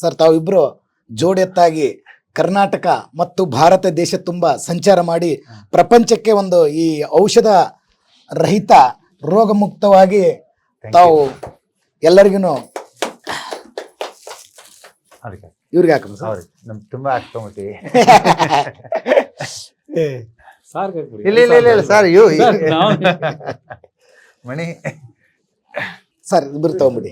Sir ತಾವಿಬ್ರು ಜೋಡೆತ್ತಾಗಿ Karnataka ಮತ್ತು ಭಾರತ ದೇಶ ತುಂಬ ಸಂಚಾರ ಮಾಡಿ ಪ್ರಪಂಚಕ್ಕೆ ಒಂದು ಈ ಔಷಧ ರಹಿತ ರೋಗ ಮುಕ್ತವಾಗಿ ತಾವು ಎಲ್ಲರಿಗೂ ಇವ್ರಿಗೆ ಹಾಕೋದು ಸರ್. ಅವ್ರಿಗೆ ನಮ್ ತುಂಬಾ ಹಾಕ್ಕೊಂಬಿಟ್ಟಿವಿ ಸಾರ್ಗ್ ಹಾಕ್ಬಿಡಿ. ಇಲ್ಲ ಇಲ್ಲ ಇಲ್ಲ ಇಲ್ಲ ಸರ್ ಇವು ಮಣಿ. ಸರ್ ಇಬ್ರು ತಗೊಂಬಿಡಿ.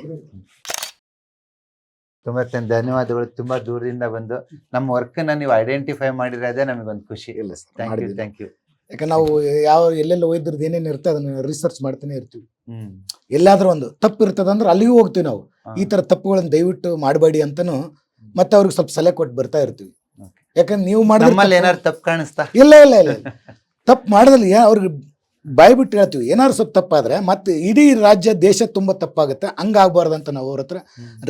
ತುಂಬಾ ಧನ್ಯವಾದಗಳು. ತುಂಬಾ ದೂರದಿಂದ ಬಂದು ನಮ್ಮ ವರ್ಕ್ನ ನೀವು ಐಡೆಂಟಿಫೈ ಮಾಡಿರೋದೇ ನಮಗೊಂದು ಖುಷಿ. ಇಲ್ಲ ಥ್ಯಾಂಕ್ ಯು. ಥ್ಯಾಂಕ್ ಯು ಯಾಕಂದ್ರೆ ನಾವು ಯಾವ ಎಲ್ಲೆಲ್ಲ ಒಯ್ದ್ರದ್ದು ಏನೇನು ಇರ್ತದೆ ಅದನ್ನ ರಿಸರ್ಚ್ ಮಾಡ್ತಾನೆ ಇರ್ತೀವಿ. ಎಲ್ಲಾದ್ರೂ ಒಂದು ತಪ್ಪು ಇರ್ತದ ಅಂದ್ರೆ ಅಲ್ಲಿಗೂ ಹೋಗ್ತೀವಿ ನಾವು. ಈ ತರ ತಪ್ಪುಗಳನ್ನ ದಯವಿಟ್ಟು ಮಾಡಬೇಡಿ ಅಂತಾನು ಮತ್ತೆ ಅವ್ರಿಗೆ ಸ್ವಲ್ಪ ಸಲಹೆ ಕೊಟ್ಟು ಬರ್ತಾ ಇರ್ತೀವಿ. ಯಾಕಂದ್ರೆ ನೀವು ಮಾಡಿದ್ರೆ ತಪ್ಪು- ಕಾಣಿಸ್ತಾ? ಇಲ್ಲ ಇಲ್ಲ ಇಲ್ಲ. ಇಲ್ಲ. ತಪ್ಪು ಮಾಡಿದಲ್ಲಿ ಅವ್ರಿಗೆ ಬಾಯ್ ಬಿಟ್ಟು ಹೇಳ್ತೀವಿ ಏನಾದ್ರು ಸ್ವಲ್ಪ ತಪ್ಪಾದ್ರೆ ಮತ್ತೆ ಇಡೀ ರಾಜ್ಯ ದೇಶ ತುಂಬಾ ತಪ್ಪಾಗುತ್ತೆ ಹಂಗಾಗಬಾರ್ದು ಅಂತ ನಾವು ಅವ್ರ ಹತ್ರ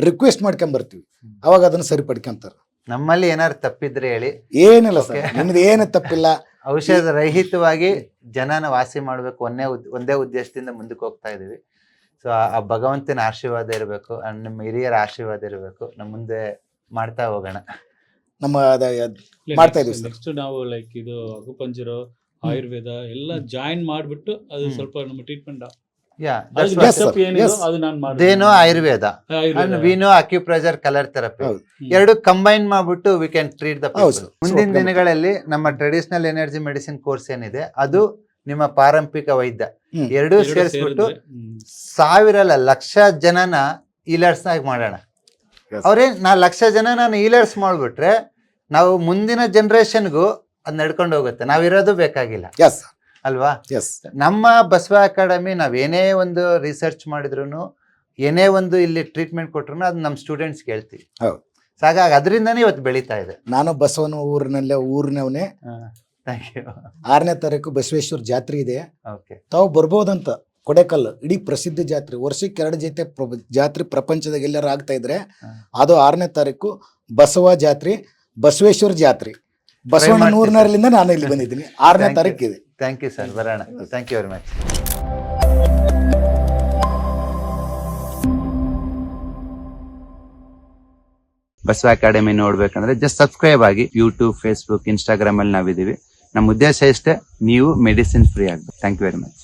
ರಿಕ್ವೆಸ್ಟ್ ಮಾಡ್ಕೊಂಡ್ ಬರ್ತೀವಿ ಅವಾಗ ಅದನ್ನ ಸರಿಪಡ್ಕೊಂತಾರ. ನಮ್ಮಲ್ಲಿ ಏನಾದ್ರು ತಪ್ಪಿದ್ರೆ ಹೇಳಿ. ಏನಿಲ್ಲ ಸರ್ ನಿಮ್ದು ಏನು ತಪ್ಪಿಲ್ಲ. ಔಷಧ ರಹಿತವಾಗಿ ಜನನ ವಾಸಿ ಮಾಡ್ಬೇಕು ಒಂದೇ ಒಂದೇ ಉದ್ದೇಶದಿಂದ ಮುಂದಕ್ಕೆ ಹೋಗ್ತಾ ಇದೀವಿ. ಸೊ ಆ ಭಗವಂತನ ಆಶೀರ್ವಾದ ಇರಬೇಕು ನಿಮ್ಮ ಹಿರಿಯರ ಆಶೀರ್ವಾದ ಇರಬೇಕು. ನಮ್ಮ ಮುಂದೆ ಮಾಡ್ತಾ ಹೋಗೋಣ. ನಮ್ಮ ಮಾಡ್ತಾ ಇದೀವಿ ಸರ್. next ನಾವು ಲೈಕ್ ಇದು ಅಕುಪಂಜರು ಆಯುರ್ವೇದ ಎಲ್ಲ ಜಾಯಿನ್ ಮಾಡಿಬಿಟ್ಟು ಅದು ಸ್ವಲ್ಪ ನಮ್ಮ ಟ್ರೀಟ್ಮೆಂಟ್ ಯಾ Yes, sir. ಅದು ನಾನು ಅದೇನೋ ಆಯುರ್ವೇದ ಆಯುರ್ವೇದ. ಅಂಡ್ ವಿನೋ ಅಕ್ಯುಪ್ರೆಷರ್ ಕಲರ್ ಥೆರಪಿ ಎರಡು ಕಂಬೈನ್ ಮಾಡ್ಬಿಟ್ಟು ವಿ ಕ್ಯಾನ್ ಟ್ರೀಟ್ ದ ಮುಂದಿನ ದಿನಗಳಲ್ಲಿ ನಮ್ಮ ಟ್ರೆಡಿಷನಲ್ ಎನರ್ಜಿ ಮೆಡಿಸಿನ್ ಕೋರ್ಸ್ ಏನಿದೆ ಅದು ನಿಮ್ಮ ಪಾರಂಪರಿಕ ವೈದ್ಯ. ಎರಡೂ ಸೇರಿಸ್ಬಿಟ್ಟು ಸಾವಿರ ಅಲ್ಲ ಲಕ್ಷ ಜನನ ಈಲರ್ಸ್ ಆಗಿ ಮಾಡೋಣ. ಅವ್ರೇ ನಾ ಲಕ್ಷ ಜನ ನಾನು ಈಲರ್ಸ್ ಮಾಡ್ಬಿಟ್ರೆ ನಾವು ಮುಂದಿನ ಜನರೇಷನ್ಗೂ ಅದ್ ನಡ್ಕೊಂಡು ಹೋಗುತ್ತೆ. ನಾವಿರೋದು ಬೇಕಾಗಿಲ್ಲ. ಎಸ್ ಅಲ್ವಾ? ಎಸ್ ನಮ್ಮ ಬಸವ ಅಕಾಡೆಮಿ ನಾವ್ ಏನೇ ಒಂದು ರಿಸರ್ಚ್ ಮಾಡಿದ್ರು ಏನೇ ಒಂದು ಇಲ್ಲಿ ಟ್ರೀಟ್ಮೆಂಟ್ ಕೊಟ್ರು ಅದು ನಮ್ಮ ಸ್ಟೂಡೆಂಟ್ಸ್ ಹೇಳ್ತೀವಿ ಹೌದು. ಸೊ ಹಾಗಾಗಿ ಅದರಿಂದನೇ ಇವತ್ತು ಬೆಳೀತಾ ಇದೆ. ನಾನು ಬಸವನ ಊರಿನಲ್ಲೇ ಊರಿನವನೇ. ಥ್ಯಾಂಕ್ ಯು ಆರನೇ ತಾರೀಕು ಬಸವೇಶ್ವರ ಜಾತ್ರೆ ಇದೆ. ಓಕೆ ತಾವು ಬರ್ಬೋದಂತ ಕೊಡೇಕಲ್ ಇಡೀ ಪ್ರಸಿದ್ಧ ಜಾತ್ರೆ ವರ್ಷಕ್ಕೆ ಎರಡು ಜೊತೆ ಜಾತ್ರೆ ಪ್ರಪಂಚದಾಗ ಎಲ್ಲರೂ ಆಗ್ತಾ ಇದ್ರೆ ಅದು ಆರನೇ ತಾರೀಕು ಬಸವ ಜಾತ್ರೆ ಬಸವೇಶ್ವರ ಜಾತ್ರೆ. ಬಸವಣ್ಣ ಮಾಡ್ತೀವಿ ನೂರಿನರಿಂದ ನಾನು ಇಲ್ಲಿ ಬಂದಿದ್ದೀನಿ. ಆರನೇ Thank ತಾರೀಕು ಇದೆ. ಥ್ಯಾಂಕ್ ಯು ಸರ್ ಬರೋಣ. Thank you very much Basava academy ನೋಡ್ಬೇಕಂದ್ರೆ ಜಸ್ಟ್ ಸಬ್ಸ್ಕ್ರೈಬ್ ಆಗಿ ಯೂಟ್ಯೂಬ್ ಫೇಸ್ಬುಕ್ ಇನ್ಸ್ಟಾಗ್ರಾಮ್ ಅಲ್ಲಿ ನಾವಿದ್ದೀವಿ. ನಮ್ಮ ಉದ್ದೇಶ ಇಷ್ಟೇ ನೀವು ಮೆಡಿಸಿನ್ ಫ್ರೀ ಆಗ್ಬೇಕು. Thank you very much